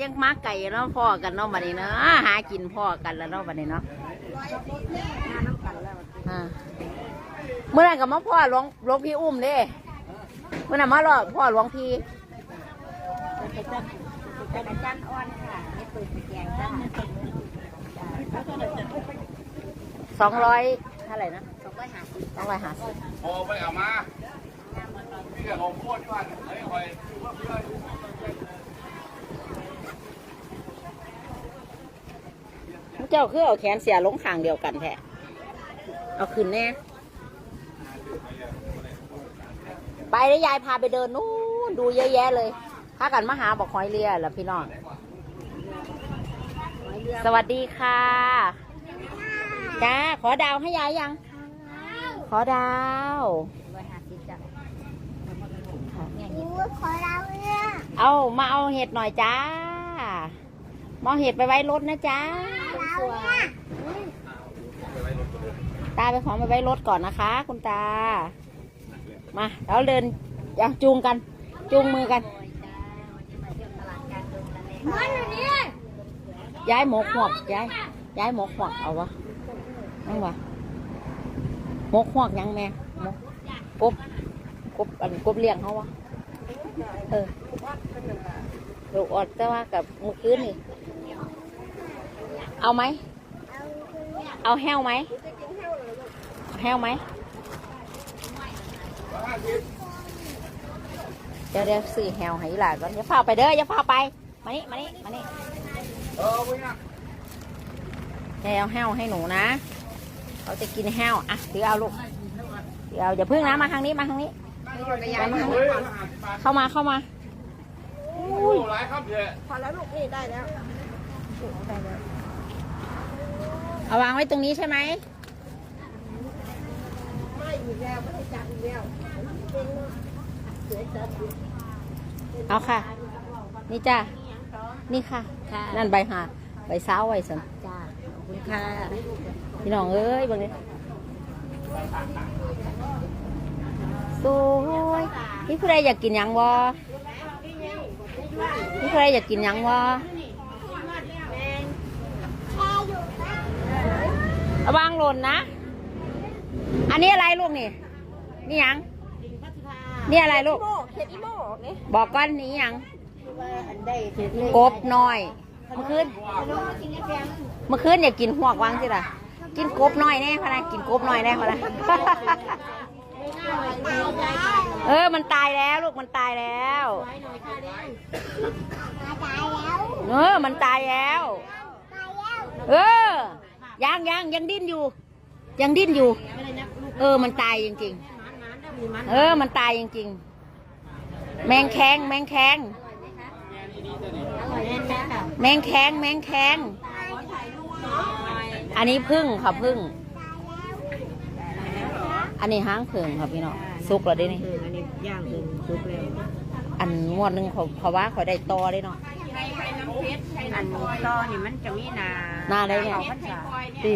จังมาไก่เนาะพ่อกันเนาะบัดนี้เนาะหากินพ่อกันแล้วเนาะบัดนี้เนาะอ่าเมื่อนั้นก็มาพ่อหลวงหลวงพี่อุ้มเด้เมื่อนั้นมารอพ่อหลวงพี่เป็นอาจารย์อ่อนค่ะไม่เปิดแกงจ้าสองร้อยเท่าไหร่นะสองร้อยห้าสิบสองร้อยห้าสิบพอไปเอามาพี่กับของโคตรที่ว่าไอ้คอยคอว่าเพื่อน เจ้าคือเอาแขนเสียลงข้างเดียวกันแท้เอาขึ้นแน่ไปแล้วยายพาไปเดินนู้นดูเยอะแยะเลยพากันมาหาบอกหอยเรียล่ะพี่น้องสวัสดีค่ะจ้าขอดาวให้ยายยัง ขอดาวร้อยห้าสิบจ้าค่ะเนี่ยเอาเนี่ยเอามาเอาเห็ดหน่อยจ้ามองเห็ดไปไว้รถนะจ้า ตาไปของไปไว้รถก่อนนะคะ คุณตา มาเราเดินอย่างจูงกัน จูงมือกันย้ายหมกหวกย้ายย้ายหมกหวกเอาวะนั่งวะหมกหวกยังแม่หมกกบกบอันกบเลี้ยงเขาวะเออลูกออดแต่ว่ากับมือคืนนี่ เอาไหม เอาแห้วไหมเอาแห้วไหม เดี๋ยวเดี๋ยวซื้อแห้วให้หลานก่อนอย่าพาไปเด้ออย่าพาไป มานี่ มานี่ มานี่เออวิ่งอะยายเอาแห้วให้หนูนะ เขาจะกินแห้วอะถือเอาลูกถือเอาอย่าพึ่งนะ มาทางนี้ มาทางนี้มาทางเฮ้นี้ยเข้ามา เข้ามาโอ้หลายครับเดี๋ยวพอแล้วลูกนี่ได้แล้ว เอาวางไว้ตรงนี้ใช่ไหมไม่อีกแล้วไม่ได้จับอีกแล้วเอาค่ะ นี่จ้านี่ค่ะค่ะนั่นใบหาดใบซ้าวไว้สันจ้าขอบคุณค่ะพี่น้องเอ้ยเบางนี้สวยนี่ผู้ใดอยากกินหยังวะนี่ผู้ใดอยากกินหยังวะ ระวังหล่นนะ อันนี้อะไรลูกนี่ นี่หยัง นี่อะไรลูกเห็ดอีโม่เนี่ยบอกก้อนนี้หยังว่าอันได้เห็ดเลยกบน้อย เมื่อคืน เมื่อคืนอยากกินหวกวังสิล่ะ กินกบน้อยแน่พะนะกินกบน้อยแน่พะนะเออ มันตายแล้วลูก มันตายแล้วตายแล้วเออ มันตายแล้วตายแล้วเออ ยังยังยังดิ้นอยู่ ยังดิ้นอยู่ เออมันตายจริง ๆ เออมันตายจริง ๆ แมงแข้งแมงแข้งอร่อยแน่นค่ะแมงแข้งแมงแข้งอันนี้พึ่งค่ะพึ่ง อันนี้ห้างเพิงค่ะพี่น้องสุกแล้วได้นี่เอออันนี้ย่างเป็นซุปแล้วอันงวดหนึ่งเขาเขาว่าเขาได้ตอได้เนาะ อันต่อนี่มันจะมีนาหน้าได้เนี่ยพันษาดี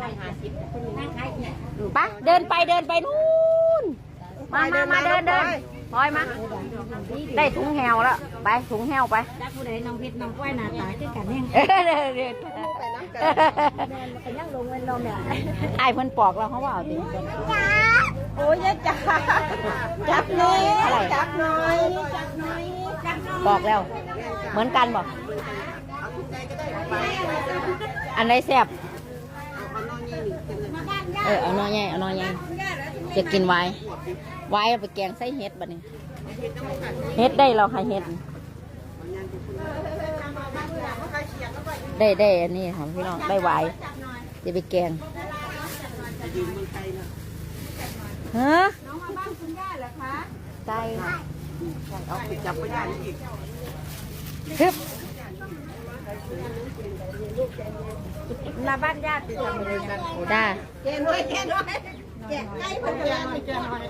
ร้อยห้าสิบคนนั่งขายเนี่ยปะเดินไปเดินไปนู่น มามามาเดินเดินพลอยมา ได้ถุงแหวแล้ว ไปถุงแหวไปถ้าผู้ใดน้องเพชรน้องก้อยหน้าตาคือกันเนี่ยเออเดินเดินก็ยังลงเงินลงเนี่ยไอ้ายเพิ่นปอกเราเขาว่าเอาติโอ้ยจ้าจับหน่อยอะไรจับหน่อยจับหน่อยจับหน่อย ปอกแล้ว เหมือนกันบอกอันไหนแซ่บเออเอาน้อยใหญ่เอาน้อยใหญ่จะกินไว้ไว้เอาไปแกงใส่เห็ดบัดนี้เห็ดได้เราค่ะเห็ดได้ได้อันนี้ค่ะพี่น้องได้ไว้จะไปแกงฮะน้องมาบ้านคุณย่าเหรอคะไก่ เอาไปจับไม่ได้อีกฮึบมาบ้านญาติทำอะไรกันจ้าแกน้อยแกน้อยแกใกล้พันแกน้อยแกน้อย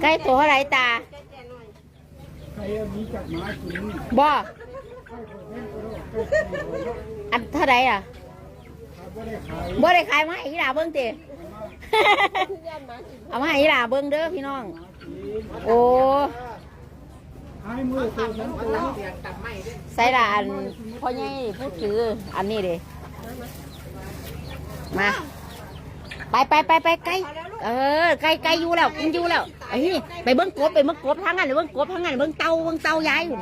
ไก่ตัวเท่าไหรตาบ่อันเท่าไหรอะบ่ได้ขายมาให้อีหลาเบิ้งติเอามาให้อีหลาเบิ้งเด้อพี่น้อง โอ้ ใส่ละอันพ่อใหญ่พูดถืออันนี้เด้มาไปไปไปไปไกลเออไกลไกลอยู่แล้วกินอยู่แล้วไอ้นี่ไปเบิ้งกบไปเบิ้งกบทั้งนั้นเบิ้งกบทั้งนั้นเบิ้งเตาเบิ้งเตายายอยู่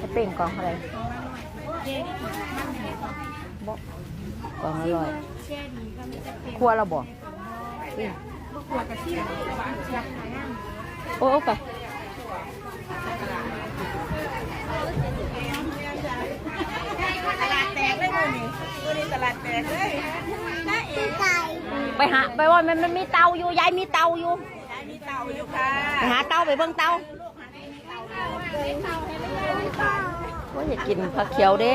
จะเป่งกองอะไรบอกกองอร่อยคัวเราบอกโอ้โอ้ไปตลาดแตกเลยมื้อนี้มื้อนี้ตลาดแตกเลย ไก่ไปหาไปว่ามันมันมีเตาอยู่ยายมีเตาอยู่ยายมีเต่าอยู่ค่ะไปหาเตาไปเบิ่งเตาว่าอยากกินผักเขียวเด้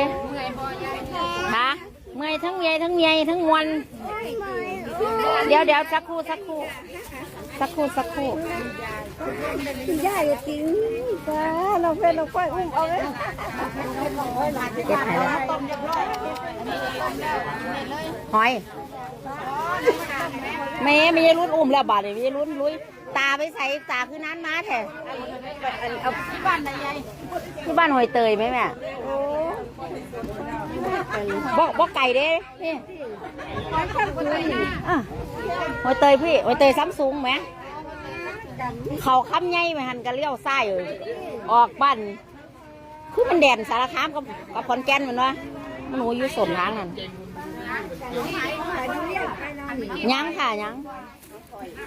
ฮะเมื่อยทั้งเมียทั้งเมียทั้งมวนเดี๋ยวเดี๋ยวสักครู่สักครู่สักครู่สักครู่ยายกินจ้าน้องเพิ่นน้องก้อยอุ้มเอาเลยเก็บให้แล้วหอย แม่ไม่ใช่รุ่นอุ้มแล้วบาดเลยไม่ใช่รุ่นลุยตาไปใส่ตาคือนั้นมาแท้เอาที่บ้านนายยายที่บ้านหอยเตยไหมแม่บ่บ่ไก่เด้นี่ร้านข้าวคืนนี่อะหอยเตยพี่หอยเตยซัมซุงไหมเขาคำใหญ่ไหมหันกันเลี้ยวซ้ายเลยออกบ้านคือมันแดนสารคามกับกับขอนแก่นเหมือนวะมันหนูอยู่สนทางนั่น ยังค่ะยัง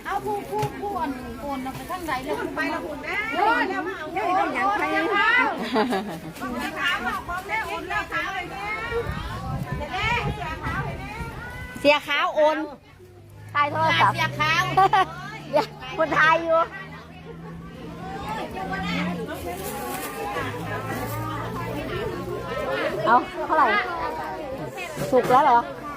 เอาผู้ผู้ผู้อ่อนโอนไปทางใดแล้วไปละคุณนะโอ้ยแล้วมาเอาได้ได้หยังไปขาวขาวบอกพร้อมแล้โอนแล้วขาวเลยเนี่ยเสียขาวโอนทายโทรศัพท์เสียขาวคนไทยอยู่เอาเท่าไหร่สุกแล้วเหรอ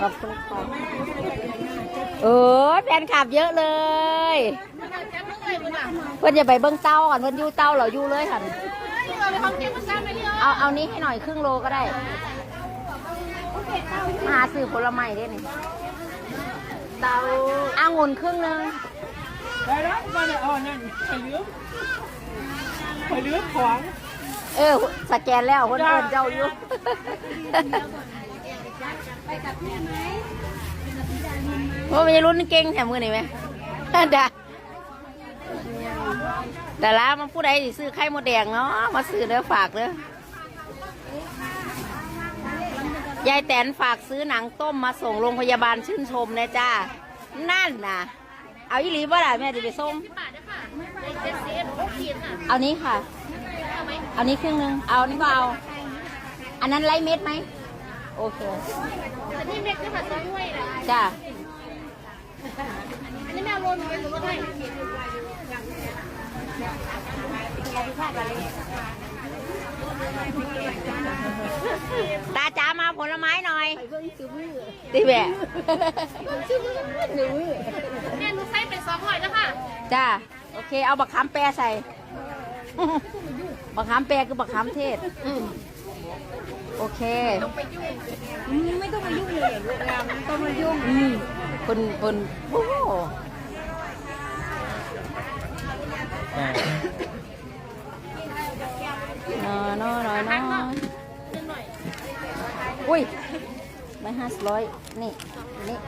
ขอบคุณค่ะเออแฟนคลับเยอะเลยเพื่อนจะไปเบิ้งเต้าก่อนเพื่อนอยู่เต้าเหรออยู่เลยค่ะเอาเอานี้ให้หน่อยครึ่งโลก็ได้มาหาซื้อผลไม้ได้นี่เต้าอางุ่นครึ่งหนึงไปแล้วมาเนี่ยอ๋อนั่นไปลืมไปลืมของเออสแกนแล้วเพื่อนเพื่อนเจ้าอยู่ ว่ามันจะรุ่นเก่งแถมมือนี่ไหมเด้แต่ละมันผู้ใดสิซื้อไข่มดแดงเนาะมาซื้อเด้อฝากเด้อยายแตนฝากซื้อหนังต้มมาส่งโรงพยาบาลชื่นชมนะจ้านั่นนะเอาอีหลีบ่ล่ะแม่จะไปส่งเอานี้ค่ะ เอานี้ครึ่งหนึง เอานี่ก็เอา อันนั้นไรเม็ดไหม โอเคแต่นี่เม็ดคือผัดซอสด้วยนะจ้าอันนี้แมวโรนเป็นหรือว่าไงตาจ๋ามาผลไม้หน่อยตีแบะแม่หนูใส่เป็นซอสหอยแล้วค่ะจ้าโอเค เอาบักขามแปรใส่บักขามแปรคือบักขามเทศ โอเค ไม่ต้องมายุ่งเลยลูกงามไม่ต้องมายุ่งอืมคนคนโอ้โหนอนอนอนอนอุ้ยไม่ห้าร้อยนี่นี่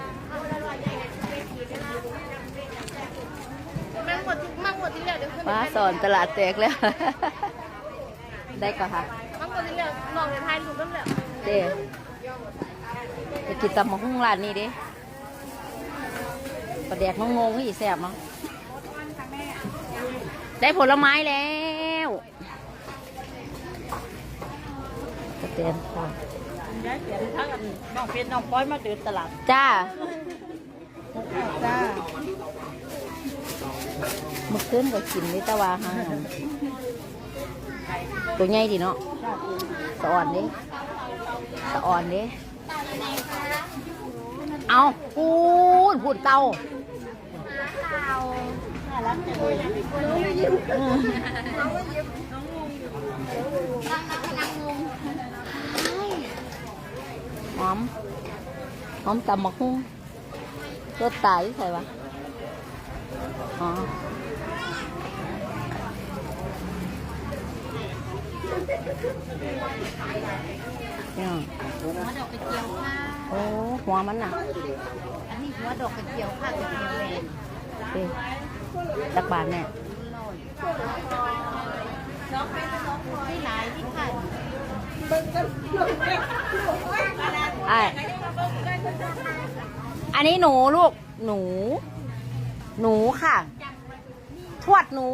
มันหมดทุกมันหมดที่เหลือเดี๋ยวขึ้นป้าสอนตลาดแตกแล้ว ได้ก่อนค่ะ มันหมดที่เหลือลองในไทยถูกต้องแล้วเด้ไปกินตำมะฮุ่งร้านนี้เด้ประแดกงงๆให้อีแสบเนาะได้ผลไม้แล้วกระเตียนค่ะย้ายเสียนทั้งอันน้องเพชรน้องป้อยมาเดินตลาด จ้า จ้าเมื่อคืนก็กินนี่แต่ว่าหางอัน ตัวใหญ่ดีเนาะสะอ่อนดิสะอ่อนดิเอาพูดพูดเตาน่ารักจังเลยอืมหอมหอมตำมะฮุ่งรสตายใส่ปะอ๋อ เนี่ยหัวดอกกระเจียวค่ะโอ้หัวมันน่ะ อันนี้หัวดอกกระเจียวค่ะกระเจียวแดงเอ๊ะจักบาทแม่ที่หลายที่ค่ะไออันนี้หนูลูกหนู หนูค่ะ ทวดหนู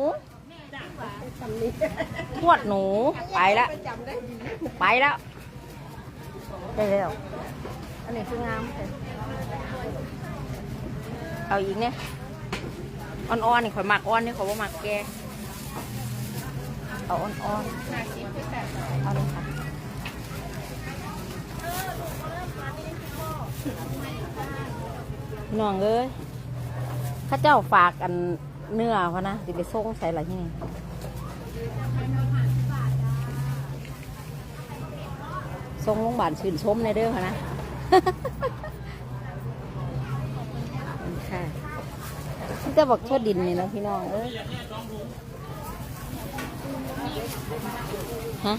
ทวดหนูไปแล้วไปแล้วได้แล้วอันนี้คืองามเลยเอาอีกเนี่ยอ่อนๆนี่ข่อยหมักอ่อนนี่ข่อยว่าหมักแกเอาอ่อนๆเอาเลยค่ะน้องเอ้ยข้าเจ้าฝากอันเนื้อเขานะสิไปส่งใส่อะไรที่นี่ ส่งโรงพยาบาลชื่นชมในเด้อเขานะค่ะที่จะบอกทั่วดินนี่นะพี่น้องเอ้ยฮะ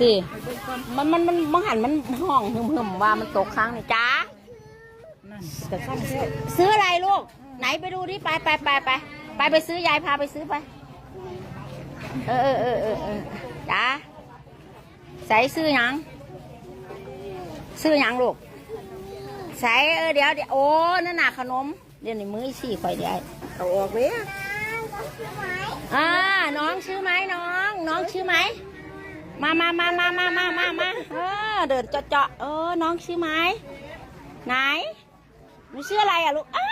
สิมันมันมันมังหันมันห้องหึมหึมๆว่ามันตกค้างนี่จ้านั่นกระซ่อมเสื้อซื้ออะไรลูก ไหนไปดูดิไปไปไปไปไปไปซื้อยายพาไปซื้อไป เออเออเออเออจ้าใส่ซื้อหยังซื้อหยังลูกใส่เออเดี๋ยวเดี๋ยวโอ้นั่นน่ะขนม เดี๋ยวในมือสี่ข่อยเดี๋ยวเอาออกเลยอ่าน้องชื่อไหมน้อง น้องชื่อไหมมามามามามามามามาเออเดินเจาะเจาะเออน้องชื่อไหมไหนหนูชื่ออะไรอะลูกอ้า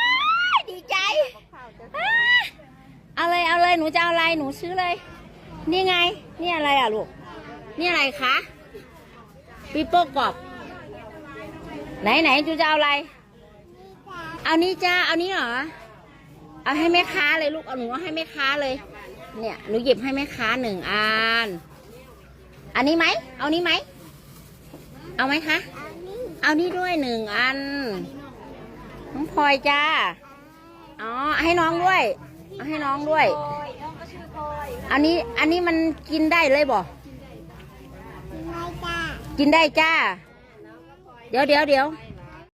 ดีใจอ้าเอาเลยเอาเลยหนูจะเอาอะไรหนูซื้อเลย นี่ไง นี่อะไรอะลูก นี่อะไรคะปีโป้กรอบ ไหนไหนจูจะเอาอะไร เอานี้จ้า เอานี้เหรอ เอาให้แม่ค้าเลยลูก เอาหนูเอาให้แม่ค้าเลย เนี่ย หนูหยิบให้แม่ค้าหนึ่งอัน อันนี้ไหม เอานี้ไหม เอาไหมคะ เอานี้ด้วยหนึ่งอัน น้องพลอยจ้า อ๋อ ให้น้องด้วย เอาให้น้องด้วย อันนี้อันนี้มันกินได้เลยบ่กินได้จ้า เดี๋ยวเดี๋ยวเดี๋ยว